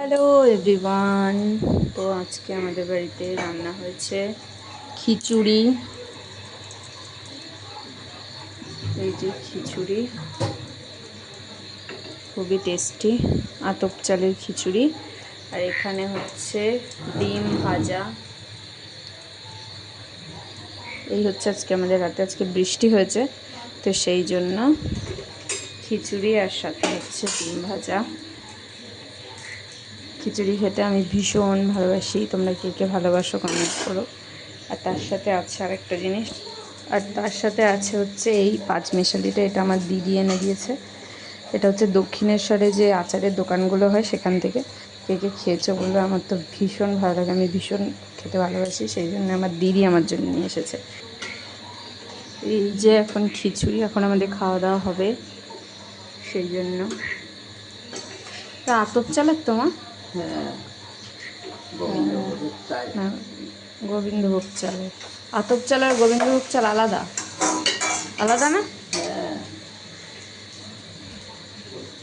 Hello everyone তো আজকে আমাদের বাড়িতে রান্না হয়েছে খিচুড়ি। এই যে খিচুড়ি। খুবই টেস্টি আতপ চালের খিচুড়ি। আর এখানে হচ্ছে ডিম ভাজা। এই হচ্ছে আজকে আমাদের রাতে। আজকে বৃষ্টি হয়েছে, তো সেই জন্য খিচুড়ি আর সাথে হচ্ছে ডিম ভাজা। খিচুড়ি খেতে আমি ভীষণ ভালোবাসি। তোমরা কে কে ভালোবাসো কমেন্ট করো। আর তার সাথে আছে আর একটা জিনিস। আর তার সাথে আছে হচ্ছে এই পাঁচ মেশালিটা, এটা আমার দিদি এনে দিয়েছে। এটা হচ্ছে দক্ষিণেশ্বরে যে আচারের দোকানগুলো হয় সেখান থেকে। কে কে খেয়েছো বলবে, আমার তো ভীষণ ভালো লাগে। আমি ভীষণ খেতে ভালোবাসি, সেই জন্য আমার দিদি আমার জন্য নিয়ে এসেছে। এই যে এখন খিচুড়ি, এখন আমাদের খাওয়া দাওয়া হবে। সেই জন্য। তা আতপ চালের তোমার হ্যাঁ। গোবিন্দভোগ চাল। আতপ চাল আর গোবিন্দভোগ চাল আলাদা? আলাদা না?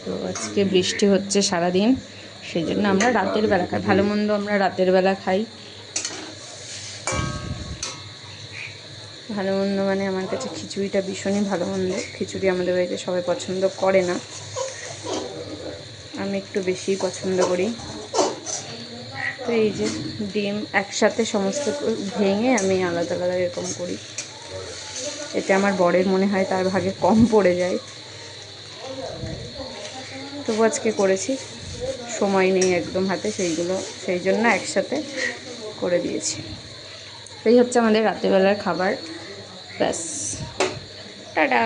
তো আজকে বৃষ্টি হচ্ছে সারাদিন সেই জন্য আমরা রাতের বেলা খাই। ভালো মন্দ আমরা রাতের বেলা খাই। ভালো মন্দ মানে আমার কাছে খিচুড়িটা ভীষণই ভালো মন্দ। খিচুড়ি আমাদের বাড়িতে সবাই পছন্দ করে না। আমি একটু বেশিই পছন্দ করি। তো এই যে ডিম একসাথে সমস্ত ভেঙে আমি আলাদা আলাদা এরকম করি। এতে আমার বরের মনে হয় তার ভাগে কম পড়ে যায়। তবু আজকে করেছি। সময় নেই একদম হাতে, সেইগুলো, সেই জন্য একসাথে করে দিয়েছি। এই হচ্ছে আমাদের রাতেরবেলার খাবার। ব্যাস। টাটা।